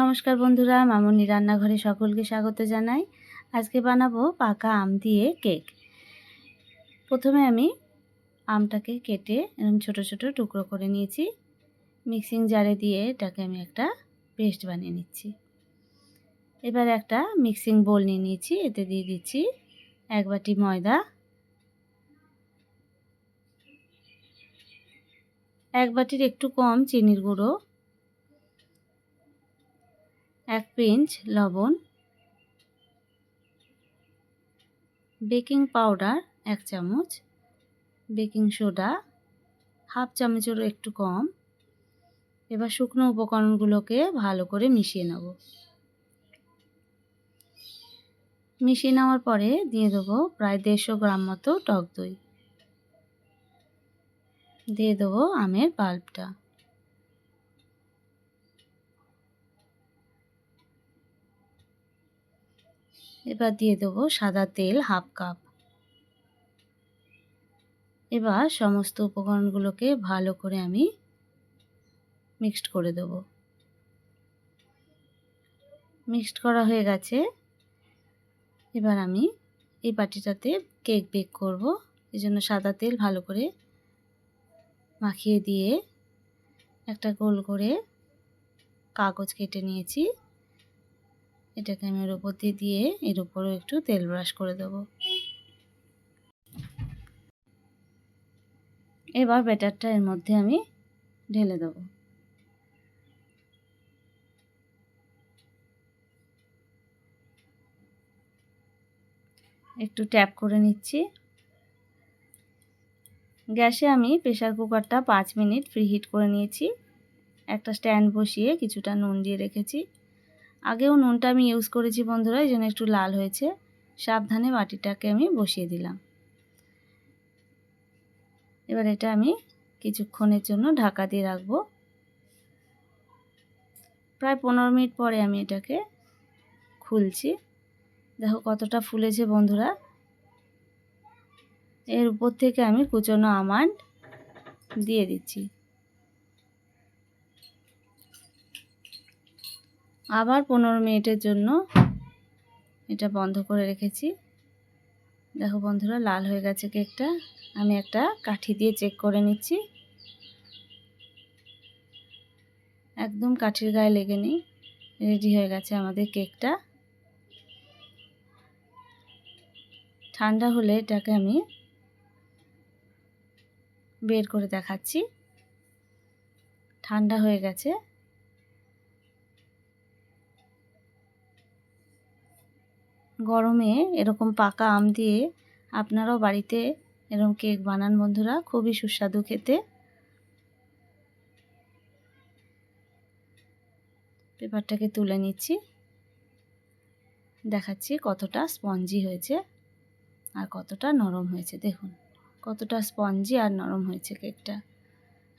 নমস্কার বন্ধুরা, মামনি রান্নাঘরে সকলকে স্বাগত জানাই। আজকে বানাবো পাকা আম দিয়ে কেক। প্রথমে আমি আমটাকে কেটে এরকম ছোট ছোট টুকরো করে নিয়েছি। মিক্সিং জারে দিয়ে এটাকে আমি একটা পেস্ট বানিয়ে নিচ্ছি। এবার একটা মিক্সিং বোল নিয়ে নিয়েছি, এতে দিয়ে দিচ্ছি এক বাটি ময়দা। এক বাটির একটু কম চিনির গুঁড়ো। এক পিঞ্চ লবণ, বেকিং পাউডার এক চামচ, বেকিং সোডা হাফ চামচেরও একটু কম। এবার শুকনো উপকরণগুলোকে ভালো করে মিশিয়ে নেব। মিশিয়ে নেওয়ার পরে দিয়ে দেবো প্রায় দেড়শো গ্রাম মতো টক দই। দিয়ে দেবো আমের পাল্পটা। এবার দিয়ে দেবো সাদা তেল হাফ কাপ। এবার সমস্ত উপকরণগুলোকে ভালো করে আমি মিক্সড করে দেবো। মিক্সড করা হয়ে গেছে। এবার আমি এই বাটিটাতে কেক বেক করব। এই জন্য সাদা তেল ভালো করে মাখিয়ে দিয়ে একটা গোল করে কাগজ কেটে নিয়েছি। এটাকে আমি এর উপর দিয়ে দিয়ে এর উপরও একটু তেল ব্রাশ করে দেবো। এবার ব্যাটারটা এর মধ্যে আমি ঢেলে দেবো। একটু ট্যাপ করে নিচ্ছি। গ্যাসে আমি প্রেশার কুকারটা পাঁচ মিনিট ফ্রিহিট করে নিয়েছি। একটা স্ট্যান্ড বসিয়ে কিছুটা নুন দিয়ে রেখেছি। আগেও নুনটা আমি ইউজ করেছি বন্ধুরা, এই জন্য একটু লাল হয়েছে। সাবধানে বাটিটাকে আমি বসিয়ে দিলাম। এবার এটা আমি কিছুক্ষণের জন্য ঢাকা দিয়ে রাখব। প্রায় পনেরো মিনিট পরে আমি এটাকে খুলছি। দেখো কতটা ফুলেছে বন্ধুরা। এর উপর থেকে আমি কুচনো আমান্ড দিয়ে দিচ্ছি। আবার পনেরো মিনিটের জন্য এটা বন্ধ করে রেখেছি। দেখো বন্ধুরা, লাল হয়ে গেছে কেকটা। আমি একটা কাঠি দিয়ে চেক করে নিচ্ছি। একদম কাঠির গায়ে লেগে নেই। রেডি হয়ে গেছে আমাদের কেকটা। ঠান্ডা হলে এটাকে আমি বের করে দেখাচ্ছি। ঠান্ডা হয়ে গেছে। গরমে এরকম পাকা আম দিয়ে আপনারাও বাড়িতে এরকম কেক বানান বন্ধুরা, খুবই সুস্বাদু খেতে। পেপারটাকে তুলে নিচ্ছি। দেখাচ্ছি কতটা স্পঞ্জি হয়েছে আর কতটা নরম হয়েছে, দেখুন। কতটা স্পঞ্জি আর নরম হয়েছে কেকটা।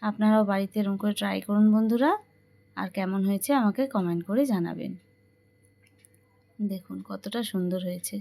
আপনারাও বাড়িতে এরকম করে ট্রাই করুন বন্ধুরা, আর কেমন হয়েছে আমাকে কমেন্ট করে জানাবেন। দেখুন কতটা সুন্দর হয়েছে।